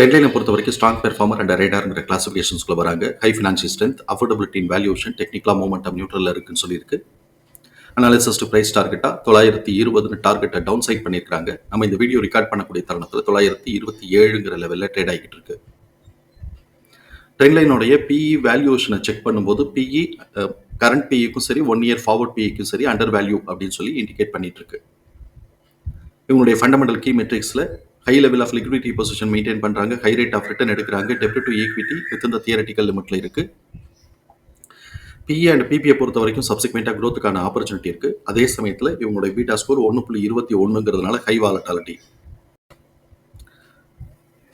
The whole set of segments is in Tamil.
ட்ரெண்ட்லைனை பொறுத்த வரைக்கும் ஸ்ட்ராங் பெர்ஃபார்மர் அண்ட் ரேடார்ங்கிற கிளாசிஃபிகேஷன்ஸ்குள்ள வராங்க. ஹை ஃபினான்ஷியல் ஸ்ட்ரென்த் அஃபோர்டபிலிட்டின் வேல்யூஷன் டெக்னிக்கலா மூமெண்டம் நியூட்ரலில் இருக்குன்னு சொல்லியிருக்கு. அனாலிசிஸ் டு பிரைஸ் டார்கெட்டாக தொள்ளாயிரத்தி இருபதுன்னு டார்கெட்டை டவுன் சைட் பண்ணியிருக்காங்க நம்ம இந்த வீடியோ ரெக்கார்ட் பண்ணக்கூடிய தருணத்தில் தொள்ளாயிரத்தி இருபத்தி ஏழுங்கிற லெவலில் ட்ரேட் ஆகிட்டு இருக்கு. ட்ரெண்ட்லைனுடைய பிஇ வேல்யூஷனை செக் பண்ணும்போது பிஇ கரண்ட் பிஇக்கும் சரி ஒன் இயர் ஃபார்வர்ட் பிஇக்கும் சரி அண்டர் வேல்யூ அப்படின்னு சொல்லி இண்டிகேட் பண்ணிட்டு இருக்கு. இவங்களுடைய fundamental key மெட்ரிக்ஸில் high level of liquidity position maintain பண்ணுறாங்க ஹை ரேட் ஆஃப் ரிட்டர்ன் எடுக்கிறாங்க. டெப்ட் டு ஈக்விட்டி வித் இந்த தியரட்டிக்கல் லிமிட்ல இருக்கு. பிஇ அண்ட் பிபிஐ பொறுத்த வரைக்கும் சப்சிக்வெண்ட்டாக க்ரோத்துக்கான ஆப்பர்ச்சுனிட்டி இருக்குது அதே சமயத்தில் இவங்களுடைய பீட்டா ஸ்கோர் ஒன்று புள்ளி இருபத்தி ஒன்றுங்கிறதுனால ஹை வாலட்டாலிட்டி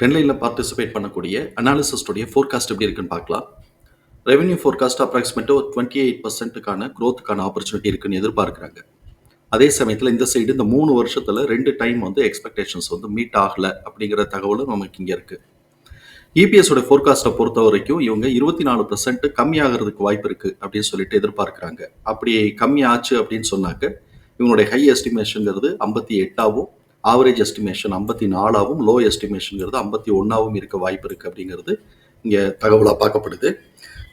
ட்ரெண்ட்லைனில் பார்ட்டிசிபேட் பண்ணக்கூடிய அனாலிசிஸ்டுடைய ஃபோர்காஸ்ட் எப்படி இருக்குன்னு பார்க்கலாம். ரெவன்யூ ஃபோர்காஸ்ட் அப்ராக்சிமேட்டாக ஒரு டுவெண்ட்டி எயிட் பர்சன்ட்டுக்கான க்ரோத்துக்கான ஆப்பர்ச்சுனிட்டி இருக்குன்னு எதிர்பார்க்குறாங்க. அதே சமயத்தில் இந்த சைடு இந்த மூணு வருஷத்தில் ரெண்டு டைம் வந்து எக்ஸ்பெக்டேஷன்ஸ் வந்து மீட் ஆகலை அப்படிங்கிற தகவலும் நமக்கு இங்கே இருக்குது இபிஎஸோட ஃபோர்காஸ்ட்டை பொறுத்த வரைக்கும் இவங்க இருபத்தி நாலு பர்சன்ட் கம்மியாகிறதுக்கு வாய்ப்பு இருக்குது அப்படின்னு சொல்லிட்டு எதிர்பார்க்குறாங்க. அப்படி கம்மியாச்சு அப்படின்னு சொன்னாக்க இவங்களுடைய ஹை எஸ்டிமேஷனுங்கிறது ஐம்பத்தி எட்டாவும் ஆவரேஜ் எஸ்டிமேஷன் ஐம்பத்தி நாலாவும் லோ எஸ்டிமேஷனுங்கிறது ஐம்பத்தி ஒன்றாவும் இருக்க வாய்ப்பு இருக்குது அப்படிங்கிறது இங்கே தகவலாக பார்க்கப்படுது.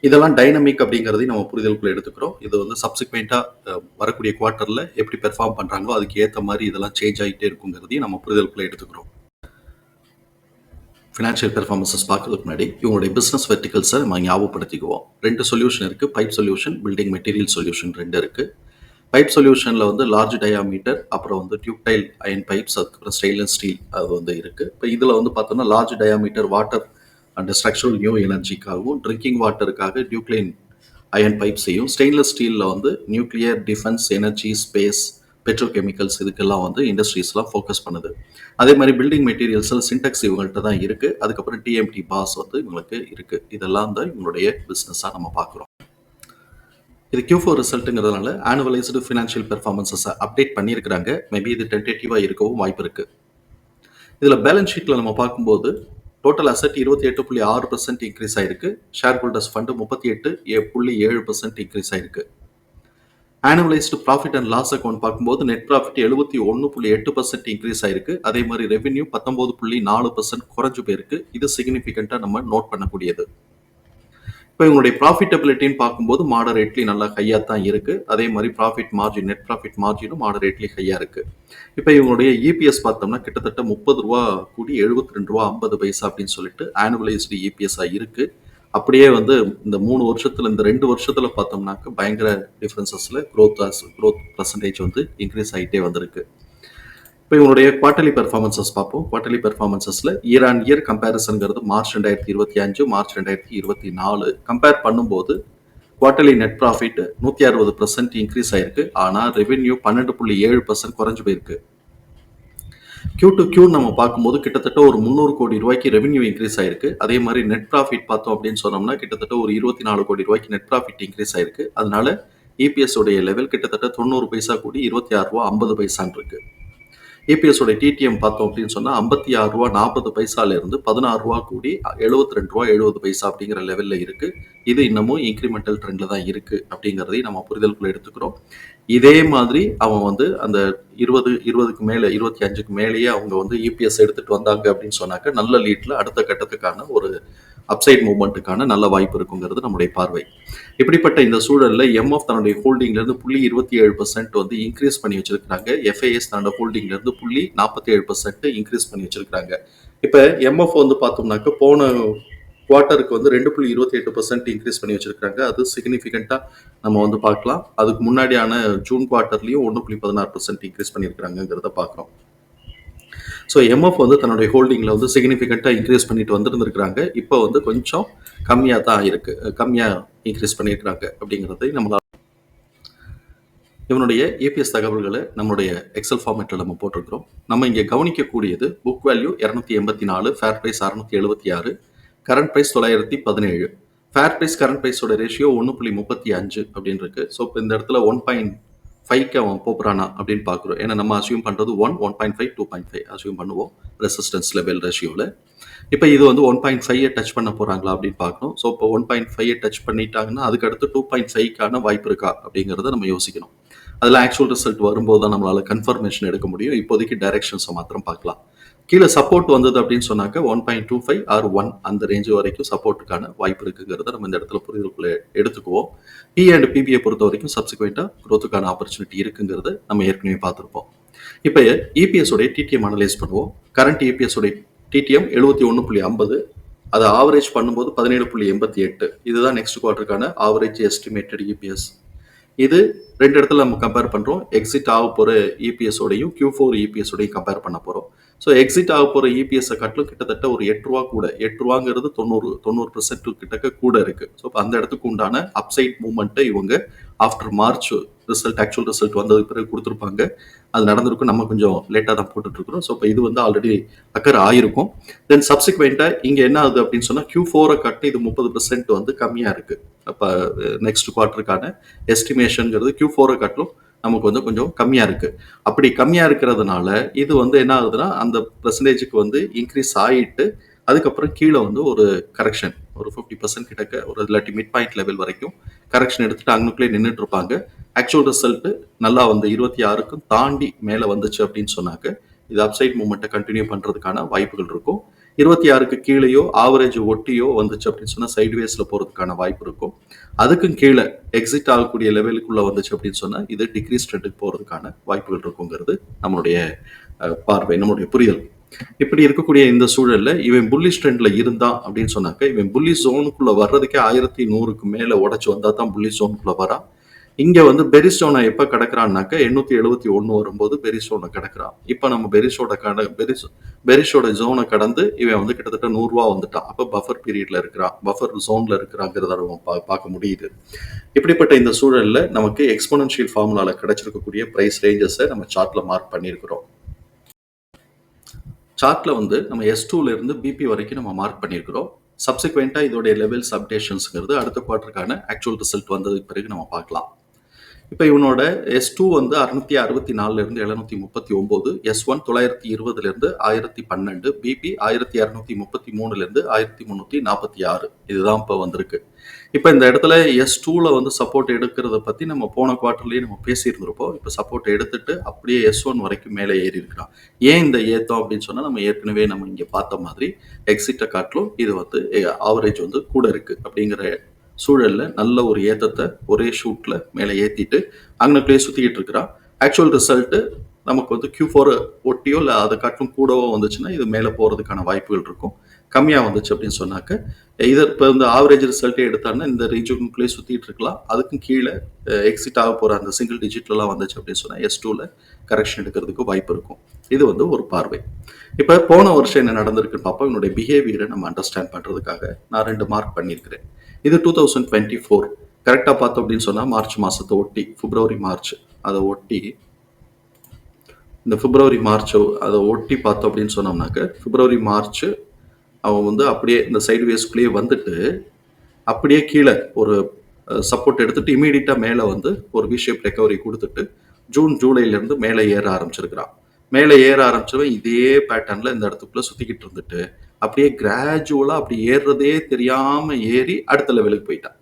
இதெல்லாம் டைனமிக் அப்படிங்கிறதையும் நம்ம புரிதலுக்குள்ள எடுத்துக்கிறோம். இது வந்து சப்சிக்வெண்ட்டாக வரக்கூடிய குவார்ட்டரில் எப்படி பெர்ஃபார்ம் பண்ணுறாங்களோ அதுக்கு ஏற்ற மாதிரி இதெல்லாம் சேஞ்ச் ஆகிட்டே இருக்குங்கிறதையும் நம்ம புரிதலுக்குள்ள எடுத்துக்கிறோம். ஃபினான்ஷியல் பெர்ஃபார்மன்ஸஸ் பார்க்கறதுக்கு முன்னாடி இவங்களுடைய பிஸ்னஸ் வெர்டிகல்ஸை நம்ம ஞாபகப்படுத்திக்குவோம். ரெண்டு சொல்யூஷன் இருக்குது pipe solution building material solution ரெண்டு இருக்குது பைப் சொல்யூஷனில் வந்து லார்ஜ் டயாமீட்டர் அப்புறம் வந்து டியூப்டைல் அயன் பைப்ஸ் அதுக்கப்புறம் ஸ்டெயின்லெஸ் ஸ்டீல் அது வந்து இருக்குது இப்போ இதில் வந்து பார்த்தோம்னா large diameter water and structural new எனர்ஜிக்காகவும் drinking வாட்டருக்காக நியூக்ளியன் அயன் பைப்ஸையும் ஸ்டெயின்லெஸ் ஸ்டீலில் வந்து nuclear defence energy space petrochemicals இதுக்கெல்லாம் வந்து இண்டஸ்ட்ரீஸ்லாம் ஃபோக்கஸ் பண்ணுது. அதே மாதிரி பில்டிங் மெட்டீரியல்ஸில் சின்டெக்ஸ் இவங்கள்ட்ட தான் இருக்குது அதுக்கப்புறம் டிஎம்டி பாஸ் வந்து இவங்களுக்கு இருக்குது இதெல்லாம் தான் இவங்களுடைய பிஸ்னஸாக நம்ம பார்க்குறோம். இது கியூ ஃபோர் ரிசல்ட்டுங்கிறதுனால ஆனுவலைஸ்டு ஃபினான்ஷியல் பெர்ஃபார்மன்ஸஸை அப்டேட் பண்ணியிருக்கிறாங்க. மேபி இது டென்டேட்டிவாக இருக்கவும் வாய்ப்பு இருக்குது இதில் பேலன்ஸ் ஷீட்டில் நம்ம பார்க்கும்போது டோட்டல் அசட் இருபத்தி எட்டு புள்ளி ஆறு பர்சன்ட் இன்க்ரீஸ் ஆயிருக்கு. ஷேர் ஹோல்டர்ஸ் ஃபண்டு முப்பத்தி எட்டு ஏ புள்ளி ஏழு பர்சன்ட் இன்க்ரீஸ் ஆயிருக்கு. Annualised profit and loss account பார்க்கும்போது நெட் ப்ராஃபிட் எழுபத்தி ஒன்று புள்ளி எட்டு பர்சன்ட் இன்க்ரீஸ் ஆயிருக்கு. அதே மாதிரி ரெவென்யூ பத்தொம்போது புள்ளி நாலு பர்சன்ட் குறைஞ்சு போயிருக்கு. இது சிக்னிஃபிகண்ட்டாக நம்ம நோட் பண்ணக்கூடியது. இப்போ இவங்களுடைய ப்ராஃபிட்டபிலிட்டின்னு பார்க்கும்போது மாடரேட்லி நல்லா ஹையாக தான் இருக்குது அதே மாதிரி ப்ராஃபிட் மார்ஜின் நெட் ப்ராஃபிட் மார்ஜினும் மாடரேட்லி ஹையாக இருக்குது இப்போ இவங்களுடைய இபிஎஸ் பார்த்தோம்னா கிட்டத்தட்ட முப்பது ரூபா கூடி எழுபத்தி ரெண்டு ரூபா ஐம்பது பைசா அப்படின்னு சொல்லிட்டு ஆனுவலைஸ்டு இபிஎஸ்ஸாக இருக்குது அப்படியே வந்து இந்த மூணு வருஷத்தில் இந்த ரெண்டு வருஷத்தில் பார்த்தோம்னாக்க பயங்கர டிஃப்ரென்சஸில் க்ரோத் க்ரோத் பர்சன்டேஜ் வந்து இன்க்ரீஸ் ஆகிட்டே வந்திருக்கு. இப்போ இவங்களுடைய குவார்டர்லி பெர்ஃபார்மன்சஸ் பார்ப்போம். குவார்டர்லி பெர்ஃபார்மன்சஸில் இயர் ஆன் இயர் கம்பேரிசன்கிறது மார்ச் ரெண்டாயிரத்தி இருபத்தி அஞ்சு மார்ச் ரெண்டாயிரத்தி இருபத்தி நாலு. கம்பேர் பண்ணும்போது குவார்டர்லி நெட் ப்ராஃபிட் நூற்றி அறுபது பர்சன்ட் இன்க்ரீஸ் ஆயிருக்கு. ஆனால் ரெவென்யூ பன்னெண்டு புள்ளி ஏழு பர்சன்ட் குறைஞ்சு போயிருக்கு. கியூ டு கியூ நம்ம பார்க்கும்போது கிட்டத்தட்ட ஒரு முந்நூறு கோடி ரூபாய்க்கு ரெவென்யூ இன்க்ரீஸ் ஆயிருக்கு. அதே மாதிரி நெட் ப்ராஃபிட் பார்த்தோம் அப்படின்னு சொன்னோம்னா கிட்டத்தட்ட ஒரு இருபத்தி நாலு கோடி ரூபாய்க்கு நெட் ப்ராஃபிட் இன்க்ரீஸ் ஆயிருக்கு. அதனால இபிஎஸ் உடைய லெவல் கிட்டத்தட்ட தொண்ணூறு பைசா கூடி இருபத்தி ஆறு ரூபா ஐம்பது பைசான் இருக்கு ஏபிஎஸோட டிடிஎம் பார்த்தோம் அப்படின்னு சொன்னால் ஐம்பத்தி ஆறு ரூபா நாற்பது பைசாலேருந்து பதினாறு ரூபா கூடி எழுபத்தி ரெண்டு ரூபா எழுபது பைசா அப்படிங்கிற லெவல்ல இருக்குது இது இன்னமும் இன்க்ரிமெண்டல் ட்ரெண்டில் தான் இருக்குது அப்படிங்கிறதையும் நம்ம புரிதலுக்குள்ள எடுத்துக்கிறோம். இதே மாதிரி அவன் வந்து அந்த இருபது இருபதுக்கு மேலே இருபத்தி அஞ்சுக்கு மேலேயே அவங்க வந்து இபிஎஸ் எடுத்துகிட்டு வந்தாங்க அப்படின்னு சொன்னாக்க நல்ல லீட்டில் அடுத்த கட்டத்துக்கான ஒரு அப்சைட் மூவ்மெண்ட்டுக்கான நல்ல வாய்ப்பு இருக்குங்கிறது நம்முடைய பார்வை. இப்படிப்பட்ட இந்த சூழலில் எம்எஃப் தன்னுடைய ஹோல்டிங்லேருந்து புள்ளி இருபத்தி ஏழு பர்சன்ட் வந்து இன்க்ரீஸ் பண்ணி வச்சிருக்கிறாங்க. எஃப்ஐஎஸ் தன்னோட ஹோல்டிங்லேருந்து புள்ளி நாற்பத்தி ஏழு பர்சன்ட் இன்க்ரீஸ் பண்ணி வச்சிருக்கிறாங்க. இப்போ எம்எஃப் வந்து பார்த்தோம்னாக்க போன குவார்ட்டருக்கு வந்து ரெண்டு புள்ளி இருபத்தி எட்டு பர்சன்ட் இன்க்ரீஸ் பண்ணி வச்சிருக்காங்க அது சிக்னிஃபிகண்ட்டாக நம்ம வந்து பார்க்கலாம். அதுக்கு முன்னாடியான ஜூன் குவார்ட்டர்லேயும் ஒன்று புள்ளி பதினாறு பர்சன்ட் இன்க்ரீஸ் பண்ணியிருக்கிறாங்கிறத பார்க்குறோம். ஸோ எம்எஃப் வந்து தன்னுடைய ஹோல்டிங்கில் வந்து சிக்னிஃபிகண்ட்டாக இன்க்ரீஸ் பண்ணிட்டு வந்துருந்துருக்குறாங்க. இப்போ வந்து கொஞ்சம் கம்மியாக தான் இருக்குது கம்மியாக இன்க்ரீஸ் பண்ணியிருக்கிறாங்க அப்படிங்கிறதை நம்மளால் இவனுடைய ஏபிஎஸ் தகவல்களை நம்மளுடைய எக்ஸல் ஃபார்மேட்டில் நம்ம போட்டிருக்கிறோம். நம்ம இங்கே கவனிக்கக்கூடியது புக் வேல்யூ இரநூத்தி எண்பத்தி நாலு ஃபேர் ப்ரைஸ் அறுநூத்தி எழுபத்தி ஆறு கரண்ட் ப்ரைஸ் தொள்ளாயிரத்தி பதினேழு. ஃபேர் ப்ரைஸ் கரண்ட் ப்ரைஸோட ரேஷியோ ஒன்று புள்ளி முப்பத்தி அஞ்சு அப்படின்னு இருக்கு ஸோ இப்போ இந்த இடத்துல ஒன் பாயிண்ட் ஃபைவ்க்கு அவன் போகிறானா அப்படின்னு பார்க்குறோம். ஏன்னா நம்ம அசியூம் பண்ணுறது one one point five two point five assume பண்ணுவோம். ரெசிஸ்டன்ஸ் லெவல் ரேஷியோவில் இப்போ இது வந்து ஒன் பாயிண்ட் ஃபைவ் டச் பண்ண போகிறாங்களா அப்படின்னு பார்க்கணும். ஸோ இப்போ ஒன் பாயிண்ட் ஃபைவ் டச் பண்ணிட்டாங்கன்னா அதுக்கு அடுத்து டூ பாயிண்ட் ஃபைவ்க்கான வாய்ப்பு இருக்கா அப்படிங்கிறத நம்ம யோசிக்கணும். அதில் ஆக்சுவல் ரிசல்ட் வரும்போது தான் நம்மளால் கன்ஃபர்மேஷன் எடுக்க முடியும். இப்போதைக்கு டைரக்ஷன்ஸை மாத்திரம் பார்க்கலாம். கீழே சப்போர்ட் வந்தது அப்படின்னு சொன்னாக்க one point two five or one அந்த ரேஞ்சு வரைக்கும் சப்போர்ட்டுக்கான வாய்ப்பு இருக்குங்கிறத நம்ம இந்த இடத்துல புரிதலுக்குள்ளே எடுத்துக்குவோம். பி அண்ட் பிபிஐ பொறுத்த வரைக்கும் சப்சிக்வெண்ட்டாக குரோத்துக்கான ஆப்பர்ச்சுனிட்டி இருக்குங்கிறத நம்ம ஏற்கனவே பார்த்துருப்போம். இப்போ இபிஎஸ் உடைய டிடிஎம் அனலைஸ் பண்ணுவோம். கரண்ட் இபிஎஸ் உடைய டிடிஎம் எழுபத்தி ஒன்று புள்ளி ஐம்பது அதை ஆவரேஜ் பண்ணும்போது பதினேழு புள்ளி எண்பத்தி எட்டு. இதுதான் நெக்ஸ்ட் குவார்டருக்கான ஆவரேஜ் எஸ்டிமேட்டட் இபிஎஸ் இது ரெண்டு இடத்துல நம்ம கம்பேர் பண்ணுறோம் எக்ஸிட் ஆக போகிற இபிஎஸோடையும் கியூ ஃபோர் இபிஎஸோடையும் கம்பேர் பண்ண போகிறோம் ஸோ எக்ஸிட் ஆக போகிற இபிஎஸ்ஸை கட்டிலும் கிட்டத்தட்ட ஒரு எட்டு ரூபா கூட. எட்டு ரூபாங்கிறது தொண்ணூறு தொண்ணூறு பர்சன்ட் கிட்டக்க கூட இருக்கு. ஸோ அந்த இடத்துக்கு உண்டான அப்சைட் மூமெண்ட்டை இவங்க after March result actual result வந்ததுக்கு பிறகு கொடுத்துருப்பாங்க. அது நடந்திருக்கும். நம்ம கொஞ்சம் லேட்டாக தான் போட்டுட்ருக்குறோம். ஸோ இப்போ இது வந்து ஆல்ரெடி அக்கர் ஆயிருக்கும். தென் சப்சிக்வெண்ட்டாக இங்கே என்ன ஆகுது அப்படின்னு சொன்னால் கியூ ஃபோரை கட்டு இது முப்பது பர்சன்ட் வந்து கம்மியாக இருக்குது அப்போ நெக்ஸ்ட் குவார்ட்டருக்கான எஸ்டிமேஷனுங்கிறது கியூ ஃபோரை காட்டிலும் நமக்கு வந்து கொஞ்சம் கம்மியாக இருக்குது அப்படி கம்மியாக இருக்கிறதுனால இது வந்து என்ன ஆகுதுன்னா அந்த பர்சன்டேஜுக்கு வந்து இன்க்ரீஸ் ஆகிட்டு அதுக்கப்புறம் கீழே வந்து ஒரு கரெக்ஷன் ஒரு ஃபிஃப்டி பர்சன்ட் கிட்டக்க ஒரு இல்லாட்டி மிட் பாயிண்ட் லெவல் வரைக்கும் கரெக்ஷன் எடுத்துட்டு அங்கனுக்குள்ளே நின்றுட்டு இருப்பாங்க ஆக்சுவல் ரிசல்ட்டு நல்லா வந்து இருபத்தி ஆறுக்கும் தாண்டி மேலே வந்துச்சு அப்படின்னு சொன்னாக்க இது அப்சைட் மூமெண்ட்டை கண்டினியூ பண்ணுறதுக்கான வாய்ப்புகள் இருக்கும். இருபத்தி ஆறுக்கு கீழேயோ ஆவரேஜ் ஒட்டியோ வந்துச்சு அப்படின்னு சொன்னால் சைட்வேஸில் போகிறதுக்கான வாய்ப்பு இருக்கும். அதுக்கும் கீழே எக்ஸிட் ஆகக்கூடிய லெவலுக்குள்ளே வந்துச்சு அப்படின்னு சொன்னால் இது டிக்ரீஸ் ட்ரெண்டுக்கு போகிறதுக்கான வாய்ப்புகள் இருக்குங்கிறது நம்மளுடைய பார்வை நம்மளுடைய புரிதல். இப்படி இருக்கக்கூடிய இந்த சூழல்ல இவன் புல்லிஷ் ட்ரெண்ட்ல இருந்தான் அப்படின்னு சொன்னாக்க இவன் புள்ளி ஜோனுக்குள்ள வர்றதுக்கே ஆயிரத்தி நூறுக்கு மேல உடச்சு வந்தா தான் புள்ளி ஜோனுக்குள்ள வரான் இங்க வந்து பெரிசோனை எப்ப கிடக்குறான்னாக்க எண்ணூத்தி எழுபத்தி ஒன்னு வரும்போது பெரிசோனை கிடக்குறான். இப்ப நம்ம பெரிசோட கட பெரிசோ பெரிஷோட ஜோனை கடந்து இவன் வந்து கிட்டத்தட்ட நூறு ரூபா வந்துட்டான். அப்ப பஃபர் பீரியட்ல இருக்கிறான். பஃபர் ஜோன்ல இருக்கிறாங்கிறத நம்ம பா- பார்க்க முடியுது. இப்படிப்பட்ட இந்த சூழல்ல நமக்கு எக்ஸ்போனன்ஷியல் ஃபார்முலால கிடைச்சிருக்கக்கூடிய பிரைஸ் ரேஞ்சஸை நம்ம சார்ட்ல மார்க் பண்ணியிருக்கிறோம் சார்ட்ல வந்து நம்ம எஸ் டூல இருந்து பிபி வரைக்கும் நம்ம மார்க் பண்ணியிருக்கிறோம் சப்சிக்வெண்ட்டாக இதோடைய லெவல்ஸ் அப்டேஷன்ஸுங்கிறது அடுத்த குவார்ட்டருக்கான ஆக்சுவல் ரிசல்ட் வந்ததுக்கு பிறகு நம்ம பார்க்கலாம். இப்போ இவனோட எஸ் டூ வந்து அறுநூத்தி அறுபத்தி நாலுலேருந்து எழுநூத்தி முப்பத்தி ஒம்பது எஸ் ஒன் தொள்ளாயிரத்தி இருபதுலேருந்து ஆயிரத்தி பன்னெண்டு பிபி ஆயிரத்தி இரநூத்தி முப்பத்தி மூணுலேருந்து ஆயிரத்தி முந்நூற்றி நாற்பத்தி ஆறு. இதுதான் இப்போ வந்திருக்கு. இப்போ இந்த இடத்துல எஸ் டூவில் வந்து சப்போர்ட் எடுக்கிறத பற்றி நம்ம போன குவார்ட்டர்லேயே நம்ம பேசியிருந்திருப்போம். இப்போ சப்போர்ட் எடுத்துட்டு அப்படியே எஸ் ஒன் வரைக்கும் மேலே ஏறி இருக்கிறான் ஏன் இந்த ஏத்தம் அப்படின்னு சொன்னால் நம்ம ஏற்கனவே நம்ம இங்கே பார்த்த மாதிரி எக்ஸிட்டை காட்டிலும் இது வந்து eh, ஆவரேஜ் வந்து கூட இருக்குது அப்படிங்கிற சூழலில் நல்ல ஒரு ஏத்தத்தை ஒரே ஷூட்டில் மேலே ஏத்திட்டு அங்கனக்குள்ளேயே சுற்றிக்கிட்டு இருக்கிறான் ஆக்சுவல் ரிசல்ட்டு நமக்கு வந்து கியூ ஃபோரை ஒட்டியோ இல்லை அதை காட்டும் கூடவோ வந்துச்சுன்னா இது மேலே போகிறதுக்கான வாய்ப்புகள் இருக்கும். கம்மியாக வந்துச்சு அப்படின்னு சொன்னாக்க இதை இப்போ இந்த ஆவரேஜ் ரிசல்ட்டே எடுத்தாருன்னா இந்த ரீஜனுக்குள்ளேயே சுற்றிட்டு இருக்கலாம். அதுக்கும் கீழே எக்ஸிட் ஆக போகிற அந்த சிங்கிள் டிஜிட்லலாம் வந்துச்சு அப்படின்னு சொன்னால் எஸ் டூவில் கரெக்ஷன் எடுக்கிறதுக்கு வாய்ப்பு இருக்கும். இது வந்து ஒரு பார்வை. இப்போ போன வருஷம் என்ன நடந்திருக்குன்னு பார்ப்போம் என்னுடைய பிஹேவியரை நம்ம அண்டர்ஸ்டாண்ட் பண்ணுறதுக்காக நான் ரெண்டு மார்க் பண்ணியிருக்கிறேன். இது டூ தௌசண்ட் டுவெண்ட்டி ஃபோர் கரெக்டாக பார்த்தோம் அப்படின்னு சொன்னால் மார்ச் மாதத்தை ஒட்டி பிப்ரவரி மார்ச் அதை ஒட்டி இந்த பிப்ரவரி மார்ச் அதை ஒட்டி பார்த்தோம் அப்படின்னு சொன்னோம்னாக்க பிப்ரவரி மார்ச் அவன் வந்து அப்படியே இந்த சைடு வேஸ்க்குள்ளேயே வந்துட்டு அப்படியே கீழே ஒரு சப்போர்ட் எடுத்துட்டு இமீடியட்டாக மேலே வந்து ஒரு விஷேப் ரெக்கவரி கொடுத்துட்டு ஜூன் ஜூலைலேருந்து மேலே ஏற ஆரம்பிச்சிருக்கிறான். மேலே ஏற ஆரம்பிச்சவன் இதே பேட்டர்னில் இந்த இடத்துக்குள்ளே சுற்றிக்கிட்டு இருந்துட்டு அப்படியே கிராஜுவலாக அப்படி ஏறுறதே தெரியாமல் ஏறி அடுத்த லெவலுக்கு போயிட்டான்.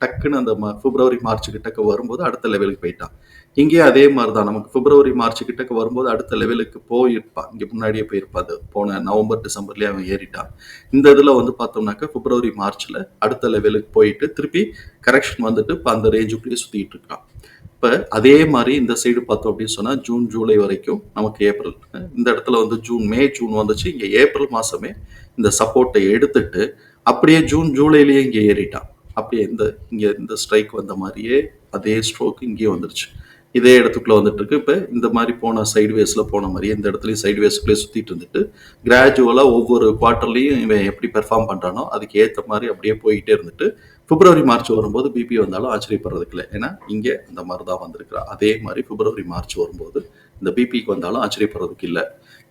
டக்குன்னு அந்த ம- பிப்ரவரி மார்ச்சுக்கு டக்கு வரும்போது அடுத்த லெவலுக்கு போயிட்டான். இங்கேயே அதே மாதிரி தான் நமக்கு பிப்ரவரி மார்ச் கிட்டக்கு வரும்போது அடுத்த லெவலுக்கு போயிருப்பான் இங்கே முன்னாடியே போயிருப்பான் அது போன நவம்பர் டிசம்பர்லேயே அவன் ஏறிட்டான் இந்த இதில் வந்து பார்த்தோம்னாக்கா பிப்ரவரி மார்ச்சில் அடுத்த லெவலுக்கு போயிட்டு திருப்பி கரெக்ஷன் வந்துட்டு இப்போ அந்த ரேஞ்சுக்குள்ளேயே சுற்றிட்டு இருக்கான் இப்போ அதே மாதிரி இந்த சைடு பார்த்தோம் அப்படின்னு சொன்னால் ஜூன் ஜூலை வரைக்கும் நமக்கு ஏப்ரல் இந்த இடத்துல வந்து ஜூன் மே ஜூன் வந்துச்சு. இங்கே ஏப்ரல் மாதமே இந்த சப்போர்ட்டை எடுத்துட்டு அப்படியே ஜூன் ஜூலைலேயே இங்கே ஏறிட்டான் அப்படியே இந்த இங்கே இந்த ஸ்ட்ரைக் வந்த மாதிரியே அதே ஸ்ட்ரோக் இங்கேயே வந்துருச்சு. இதே இடத்துக்குள்ள வந்துட்டு இருக்கு. இப்போ இந்த மாதிரி போன சைடு போன மாதிரி இந்த இடத்துலயும் சைடு வேஸ்க்குள்ளே சுத்திட்டு இருந்துட்டு கிராஜுவலா ஒவ்வொரு குவார்ட்டர்லயும் இவன் எப்படி பெர்ஃபார்ம் பண்றானோ அதுக்கு ஏற்ற மாதிரி அப்படியே போயிட்டே இருந்துட்டு பிப்ரவரி மார்ச் வரும்போது பிபி வந்தாலும் ஆச்சரியப்படுறதுக்கு இல்லை. ஏன்னா இங்கே அந்த மாதிரி தான் வந்திருக்கிறா. அதே மாதிரி பிப்ரவரி மார்ச் வரும்போது இந்த பிபிக்கு வந்தாலும் ஆச்சரியப்படுறதுக்கு இல்லை.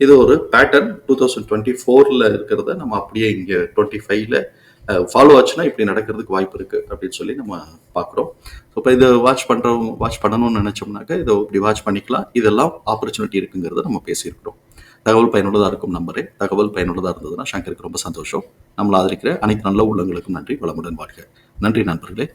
இது ஒரு பேட்டர்ன் டூ தௌசண்ட் டுவெண்ட்டி ஃபோரில் இருக்கிறத நம்ம அப்படியே இங்கே டுவெண்ட்டி ஃபைவ்ல ஃபாலோ ஆச்சுன்னா இப்படி நடக்கிறதுக்கு வாய்ப்பு இருக்குது அப்படின்னு சொல்லி நம்ம பார்க்குறோம் ஸோ இப்போ இதை வாட்ச் பண்ணுறோம் வாட்ச் பண்ணணும்னு நினச்சோம்னாக்க இதை இப்படி வாட்ச் பண்ணிக்கலாம். இதெல்லாம் ஆப்பர்ச்சுனிட்டி இருக்குங்கிறத நம்ம பேசியிருக்கிறோம். தகவல் பயனுள்ளதாக இருக்கும் நம்பரே. தகவல் பயனுள்ளதாக இருந்ததுன்னா சங்கருக்கு ரொம்ப சந்தோஷம். நம்மளை ஆதரிக்கிற அனைத்து நல்ல உள்ளங்களுக்கும் நன்றி வளமுடன் வாழ்க. நன்றி நண்பர்களே.